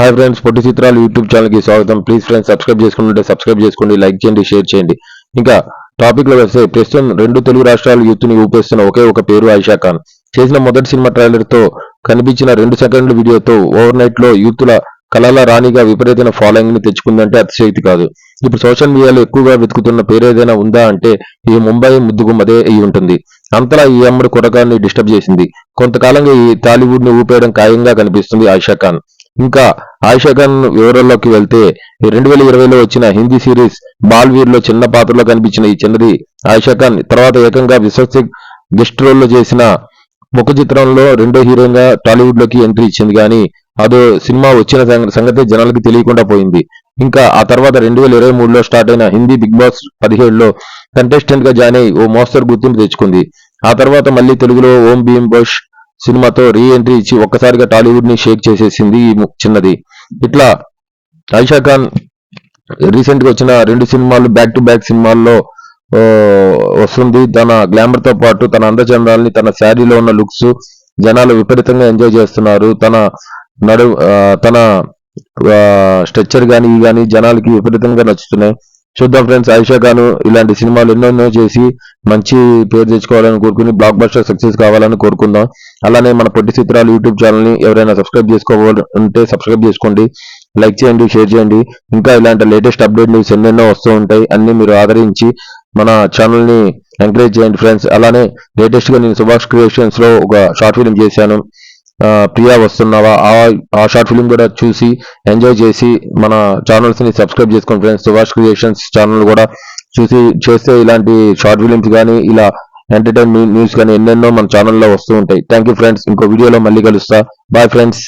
Hi friends పొట్టి చిత్రాలు YouTube ఛానల్కి స్వాగతం. ప్లీజ్ ఫ్రెండ్స్ సబ్స్క్రైబ్ చేసుకుంటే సబ్స్క్రైబ్ చేసుకోండి లైక్ చేయండి షేర్ చేయండి. ఇంకా టాపిక్లో వస్తే ప్రస్తుతం రెండు తెలుగు రాష్ట్రాల యూత్ని ఊపేస్తున్న ఒకే ఒక పేరు ఆయిషా ఖాన్. చేసిన మొదటి సినిమా ట్రైలర్తో కనిపించిన రెండు సెకండ్ల వీడియోతో ఓవర్ నైట్లో యూత్ల కళల రాణిగా విపరీతమైన ఫాలోయింగ్ని తెచ్చుకుందంటే అతిశయక్తి కాదు. ఇప్పుడు సోషల్ మీడియాలో ఎక్కువగా వెతుకుతున్న పేరు ఏదైనా ఉందా అంటే ఈ ముంబై ముద్దుగుమ్మదే అయి ఉంటుంది. అంతలా ఈ అమ్మడు కురగాన్ని డిస్టర్బ్ చేసింది. కొంతకాలంగా ఈ టాలీవుడ్ని ఊపేయడం ఖాయంగా కనిపిస్తుంది ఆయిషా ఖాన్. ఇంకా ఆయిషా ఖాన్ వివరాల్లోకి వెళ్తే రెండు వేల ఇరవైలో వచ్చిన హిందీ సిరీస్ బాల్వీర్లో చిన్న పాత్రలో కనిపించిన ఈ చిన్నది ఆయిషా ఖాన్. తర్వాత ఏకంగా విశ్వక్ గెస్ట్ రోల్లో చేసిన ముఖ చిత్రంలో రెండో హీరోగా టాలీవుడ్లోకి ఎంట్రీ ఇచ్చింది. కానీ అదో సినిమా వచ్చిన సంగ- సంగతి జనాలకి తెలియకుండా పోయింది. ఇంకా ఆ తర్వాత రెండు వేల ఇరవై మూడులో స్టార్ట్ అయిన హిందీ బిగ్ బాస్ పదిహేడులో కంటెస్టెంట్గా జాయిన్ అయి ఓ మోస్తరు గుర్తింపు తెచ్చుకుంది. ఆ తర్వాత మళ్ళీ తెలుగులో ఓం భీమ్ బోష్ సినిమాతో రీ ఎంట్రీ ఇచ్చి ఒక్కసారిగా టాలీవుడ్ని షేక్ చేసేసింది ఈ చిన్నది. ఇట్లా ఐషా ఖాన్ రీసెంట్గా వచ్చిన రెండు సినిమాలు బ్యాక్ టు బ్యాక్ సినిమాల్లో వస్తుంది. తన గ్లామర్తో పాటు తన అందచందాలని తన శారీలో ఉన్న లుక్స్ జనాలు విపరీతంగా ఎంజాయ్ చేస్తున్నారు. తన నడు తన స్ట్రక్చర్ కానీ ఇవి గానీ జనాలకి విపరీతంగా నచ్చుతున్నాయి. చూద్దాం ఫ్రెండ్స్ ఆయిషా ఖాన్ ఇలాంటి సినిమాలు ఎన్నెన్నో చేసి మంచి పేరు తెచ్చుకోవాలని కోరుకుని బ్లాక్ బస్టర్ సక్సెస్ కావాలని కోరుకుందాం. అలానే మన పొట్టి చిత్రాలు యూట్యూబ్ ఛానల్ని ఎవరైనా సబ్స్క్రైబ్ చేసుకోవాలంటే సబ్స్క్రైబ్ చేసుకోండి లైక్ చేయండి షేర్ చేయండి. ఇంకా ఇలాంటి లేటెస్ట్ అప్డేట్ న్యూస్ ఎన్నెన్నో వస్తూ ఉంటాయి అన్ని మీరు ఆదరించి మన ఛానల్ని ఎంకరేజ్ చేయండి ఫ్రెండ్స్. అలానే లేటెస్ట్గా నేను సుభాష్ క్రియేషన్స్లో ఒక షార్ట్ ఫిలిం చేశాను. ప్రియా వస్తున్నావా? ఆ ఆ షార్ట్ ఫిల్మ్ కూడా చూసి ఎంజాయ్ చేసి మన ఛానల్స్ని సబ్స్క్రైబ్ చేసుకోండి ఫ్రెండ్స్ సుభాష్ క్రియేషన్స్ ఛానల్ కూడా చూసి చేస్తే ఇలాంటి షార్ట్ ఫిలిమ్స్ కానీ ఇలా ఎంటర్టైన్మెంట్ న్యూస్ కానీ ఎన్నెన్నో మన ఛానల్లో వస్తూ ఉంటాయి. థ్యాంక్ యూ ఫ్రెండ్స్ ఇంకో వీడియోలో మళ్ళీ కలుస్తా. Bye friends